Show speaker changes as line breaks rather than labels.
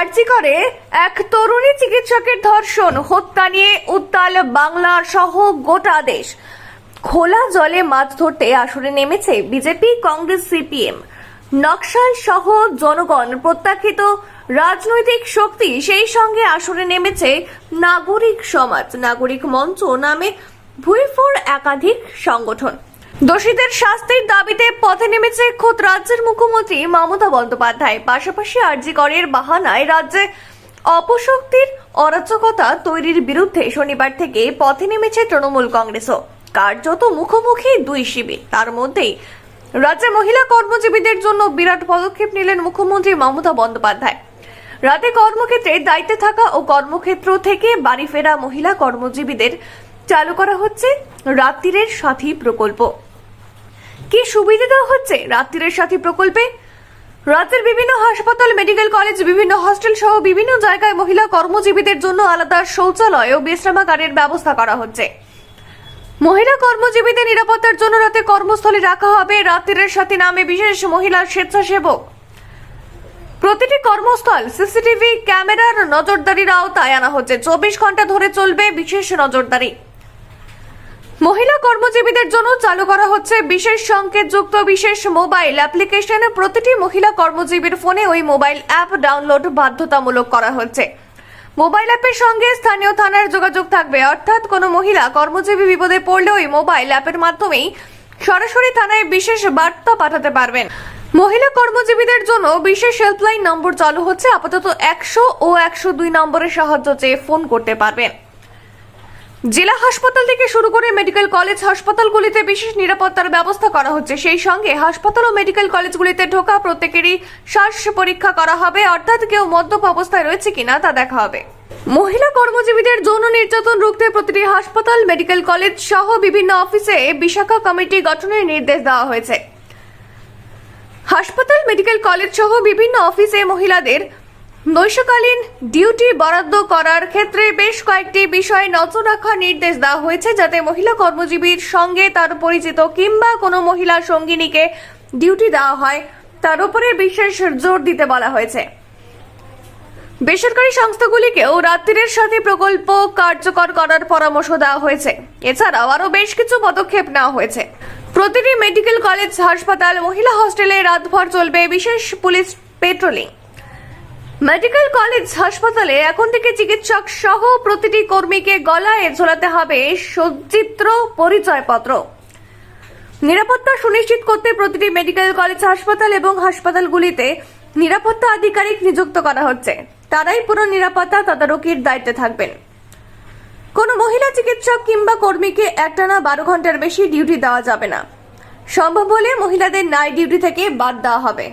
আর্জি করে এক তরুণী চিকিৎসকের ধর্ষণ, হত্যা নিয়ে উত্তাল বাংলা সহ গোটা দেশ। খোলা জলে মাছ ধরতে আসরে নেমেছে বিজেপি, কংগ্রেস, সিপিএম। নকশাল সহ জনগণ প্রত্যাখ্যিত রাজনৈতিক শক্তি সেই সঙ্গে আসরে নেমেছে নাগরিক সমাজ। নাগরিক মঞ্চ নামে ভুইফোর একাধিক সংগঠন। দোষীদের শাস্তির দাবিতে পথে নেমেছে খোদ রাজ্যের মুখ্যমন্ত্রী মমতা বন্দ্যোপাধ্যায়। পাশাপাশি আরজিকরের বাহানায় রাজ্যে অপশক্তির অরাজকতা তৈরির বিরুদ্ধে শনিবার থেকে পথে নেমেছে তৃণমূল কংগ্রেসও। কার্যত মুখোমুখি দুই শিবির। তার মধ্যেই রাজ্যে মহিলা কর্মজীবীদের জন্য বিরাট পদক্ষেপ নিলেন মুখ্যমন্ত্রী মমতা বন্দ্যোপাধ্যায়। রাতে কর্মক্ষেত্রে দায়িত্বে থাকা ও কর্মক্ষেত্র থেকে বাড়ি ফেরা মহিলা কর্মজীবীদের চালু করা হচ্ছে রাত্রিরের সাথী প্রকল্প। কি সুবিধা দেওয়া হচ্ছে? রাত্রিরের সাথী প্রকল্পে রাজ্যের বিভিন্ন হাসপাতাল, মেডিকেল কলেজ, বিভিন্ন হস্টেল সহ বিভিন্ন জায়গায় মহিলা কর্মজীবীদের জন্য আলাদা শৌচালয় ও বিশ্রামাগারের ব্যবস্থা করা হচ্ছে। মহিলা কর্মজীবীদের নিরাপত্তার জন্য রাতে কর্মস্থলে রাখা হবে রাত্রিরের সাথী নামে বিশেষ মহিলা স্বেচ্ছাসেবক। প্রতিটি কর্মস্থল, সিসিটিভি ক্যামেরার নজরদারির আওতায় আনা হচ্ছে। চব্বিশ ঘণ্টা ধরে চলবে বিশেষ নজরদারি। মহিলা কর্মজীবীদের জন্য চালু করা হচ্ছে বিশেষ সংকেতযুক্ত বিশেষ মোবাইল অ্যাপ্লিকেশন। প্রতিটি মহিলা কর্মজীবীর ফোনে ওই মোবাইল অ্যাপ ডাউনলোড বাধ্যতামূলক করা হচ্ছে। মোবাইল অ্যাপের সঙ্গে স্থানীয় থানার যোগাযোগ থাকবে। অর্থাৎ কোনো মহিলা কর্মজীবী বিপদে পড়লে ওই মোবাইল অ্যাপের মাধ্যমেই সরাসরি থানায় বিশেষ বার্তা পাঠাতে পারবেন। মহিলা কর্মজীবীদের জন্য বিশেষ হেল্পলাইন নম্বর চালু হচ্ছে। আপাতত একশো ও একশো দুই নম্বরের সাহায্য চেয়ে ফোন করতে পারবেন। জেলা হাসপাতাল থেকে শুরু করে মেডিকেল কলেজ হাসপাতালগুলিতে বিশেষ নিরাপত্তার ব্যবস্থা করা হচ্ছে। সেই সঙ্গে হাসপাতাল ও মেডিকেল কলেজগুলিতে ঢোকা প্রত্যেকেরই শ্বাস পরীক্ষা করা হবে। অর্থাৎ কেউ মদ্যপ অবস্থায় রয়েছে কিনা তা দেখা হবে। মহিলা কর্মজীবীদের যৌন নির্যাতন রুখতে প্রতিটি হাসপাতাল, মেডিকেল কলেজ সহ বিভিন্ন অফিসে বিশাখা কমিটি গঠনের নির্দেশ দেওয়া হয়েছে। হাসপাতাল, মেডিকেল কলেজ সহ বিভিন্ন অফিসে মহিলাদের নৈশকালীন ডিউটি বরাদ্দ করার ক্ষেত্রে বেশ কয়েকটি বিষয়ে নজর রাখার নির্দেশ দেওয়া হয়েছে যাতে মহিলা কর্মজীবীর সঙ্গে তার পরিচিত কিংবা কোনো মহিলা সঙ্গিনীকে ডিউটি দেওয়া হয়, তার উপরে বিশেষ জোর দিতে বলা হয়েছে। বেসরকারি সংস্থাগুলিকেও রাত্রির সাথে প্রকল্প কার্যকর করার পরামর্শ দেওয়া হয়েছে। এছাড়াও আরও বেশ কিছু পদক্ষেপ নেওয়া হয়েছে। প্রতিটি মেডিকেল কলেজ, হাসপাতাল, মহিলা হস্টেলে রাতভর চলবে বিশেষ পুলিশ পেট্রোলিং। মেডিকেল কলেজ হাসপাতালে এখন থেকে চিকিৎসক সহ প্রতিটি কর্মীকে গলায় ঝোলাতে হবে সচিত্র পরিচয়পত্র। নিরাপত্তা সুনিশ্চিত করতে প্রতিটি মেডিকেল কলেজ হাসপাতাল এবং হাসপাতালগুলিতে নিরাপত্তা আধিকারিক নিযুক্ত করা হচ্ছে। তারাই পুরো নিরাপত্তা তদারকির দায়িত্বে থাকবেন। কোনো মহিলা চিকিৎসক কিংবা কর্মীকে একটানা বারো ঘণ্টার বেশি ডিউটি দেওয়া যাবে না। সম্ভব হলে মহিলাদের নাইট ডিউটি থেকে বাদ দেওয়া হবে।